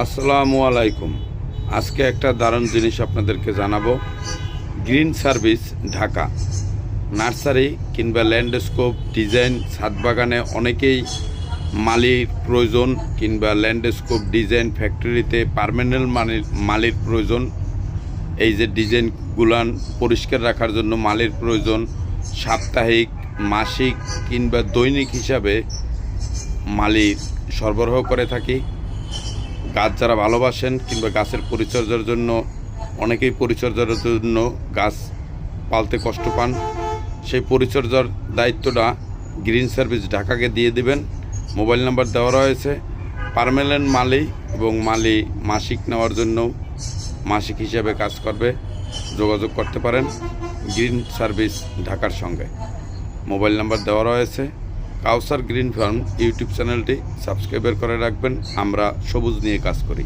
আসসালামু আলাইকুম। আজকে একটা দারুণ জিনিস আপনাদেরকে জানাব। Green service, Dhaka. নার্সারি কিংবা ল্যান্ডস্কোপ, ডিজাইন, ছাদ বাগানে অনেকেই মালির প্রয়োজন কিংবা ল্যান্ডস্কোপ, ডিজাইন ফ্যাক্টরিতে পার্মানেন্ট মালির মালির প্রয়োজন। এই যে ডিজাইনগুলান পরিষ্কার রাখার জন্য মালির প্রয়োজন। সাপ্তাহিক, মাসিক কিংবা দৈনিক হিসাবে মালির সরবরাহ করে থাকি। গাছ যারা ভালোবাসেন কিংবা গাছের পরিচর্যার জন্য, অনেকেই পরিচর্যার জন্য গাছ পালতে কষ্ট পান। সেই পরিচর্যার দায়িত্বটা গ্রিন সার্ভিস ঢাকাকে দিয়ে দিবেন। মোবাইল নাম্বার দেওয়া রয়েছে। পার্মানেন্ট মালি এবং মালি মাসিক নেওয়ার জন্য মাসিক হিসাবে কাজ করবে। যোগাযোগ করতে পারেন গ্রিন সার্ভিস ঢাকার সঙ্গে। মোবাইল নাম্বার দেওয়া রয়েছে। কাউসার গ্রিন ফার্ম ইউটিউব চ্যানেলটি সাবস্ক্রাইবার করে রাখবেন। আমরা সবুজ নিয়ে কাজ করি।